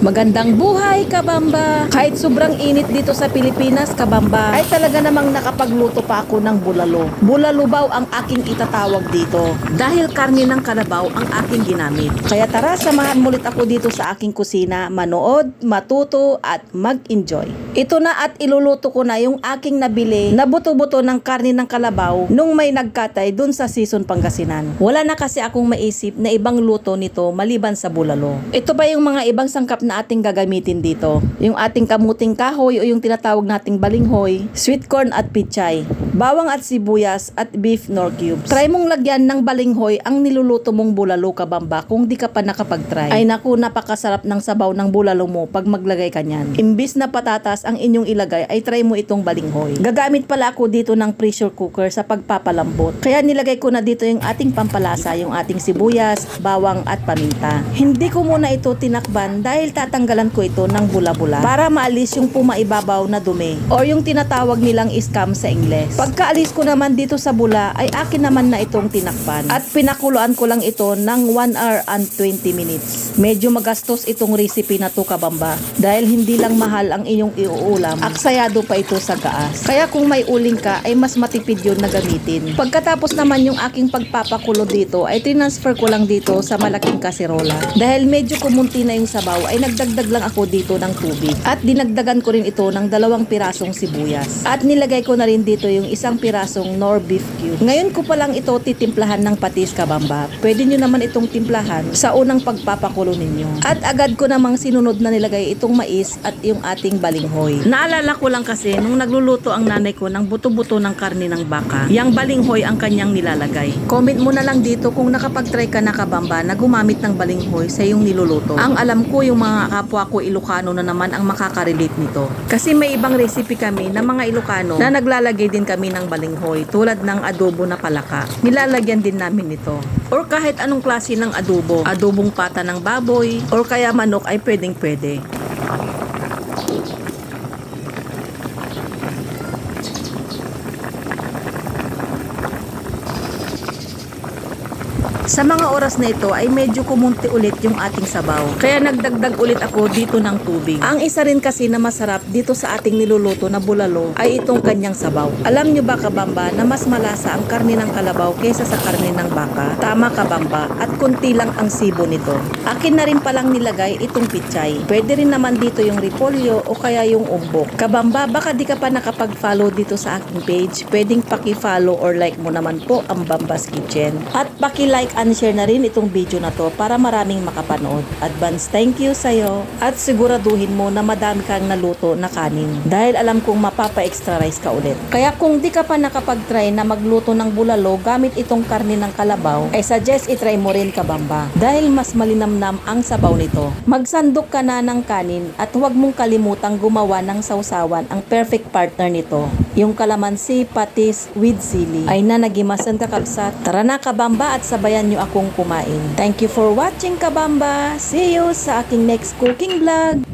Magandang buhay, kabamba! Kahit sobrang init dito sa Pilipinas, kabamba, ay talaga namang nakapagluto pa ako ng bulalo. Bulalubaw ang aking itatawag dito. Dahil karne ng kalabaw ang aking ginamit. Kaya tara, samahan mo ulit ako dito sa aking kusina, manood, matuto, at mag-enjoy. Ito na at iluluto ko na yung aking nabili na buto-buto ng karne ng kalabaw nung may nagkatay dun sa season Pangasinan. Wala na kasi akong maisip na ibang luto nito maliban sa bulalo. Ito ba yung mga ibang sangkap na ating gagamitin dito? Yung ating kamuting kahoy o yung tinatawag nating balinghoy, sweet corn at pichay, bawang at sibuyas at beef nor cubes. Try mong lagyan ng balinghoy ang niluluto mong bulalo kabamba kung di ka pa nakapag-try. Ay naku, napakasarap ng sabaw ng bulalo mo pag maglagay ka niyan. Imbis na patatas ang inyong ilagay ay try mo itong balinghoy. Gagamit pala ako dito ng pressure cooker sa pagpapalambot. Kaya nilagay ko na dito yung ating pampalasa, yung ating sibuyas, bawang at paminta. Hindi ko muna ito tinakban dahil tatanggalan ko ito ng bula-bula para maalis yung pumaibabaw na dumi or yung tinatawag nilang scam sa Ingles. Pagkaalis ko naman dito sa bula ay akin naman na itong tinakpan at pinakuluan ko lang ito ng 1 hour and 20 minutes. Medyo magastos itong recipe na to kabamba dahil hindi lang mahal ang inyong iuulam, aksayado pa ito sa gaas. Kaya kung may uling ka ay mas matipid yun na gamitin. Pagkatapos naman yung aking pagpapakulo dito ay transfer ko lang dito sa malaking kaserola. Dahil medyo kumunti na yung sabaw ay nagdagdag lang ako dito ng tubig. At dinagdagan ko rin ito ng dalawang pirasong sibuyas. At nilagay ko na rin dito yung isang pirasong nor beef cube. Ngayon ko pa lang ito titimplahan ng patis kabamba. Pwede nyo naman itong timplahan sa unang pagpapakulo ninyo. At agad ko namang sinunod na nilagay itong mais at yung ating balinghoy. Naalala ko lang kasi nung nagluluto ang nanay ko ng buto-buto ng karne ng baka, yang balinghoy ang kanyang nilalagay. Comment mo na lang dito kung nakapag-try ka na kabamba na gumamit ng balinghoy sa iyong niluluto. Ang alam ko yung mga kapwa ko Ilocano na naman ang makakarelate nito. Kasi may ibang recipe kami na mga Ilocano na naglalagay din kami ng balinghoy tulad ng adobo na palaka. Nilalagyan din namin ito. Or kahit anong klase ng adobo, adobong pata ng baboy, or kaya manok ay pwedeng pwede. Sa mga oras na ito ay medyo kumunti ulit yung ating sabaw. Kaya nagdagdag ulit ako dito ng tubig. Ang isa rin kasi na masarap dito sa ating niluluto na bulalo ay itong kanyang sabaw. Alam nyo ba kabamba na mas malasa ang karne ng kalabaw kaysa sa karne ng baka? Tama kabamba at kunti lang ang sibo nito. Akin na rin palang nilagay itong pichay. Pwede rin naman dito yung repolyo o kaya yung umbok. Kabamba baka di ka pa nakapag-follow dito sa aking page. Pwedeng paki-follow or like mo naman po ang Bambas Kitchen. At paki-like and share na rin itong video na to para maraming makapanood. Advance thank you sa'yo at siguraduhin mo na madami kang naluto na kanin dahil alam kong mapapa-extra rice ka ulit. Kaya kung di ka pa nakapag-try na magluto ng bulalo gamit itong karne ng kalabaw, ay suggest itry mo rin kabamba dahil mas malinamnam ang sabaw nito. Magsandok ka na ng kanin at huwag mong kalimutang gumawa ng sausawan ang perfect partner nito. Yung kalamansi, patis, with sili ay nanagimasan kakabsat. Tara na kabamba at sabayan nyo akong kumain. Thank you for watching kabamba. See you sa aking next cooking vlog.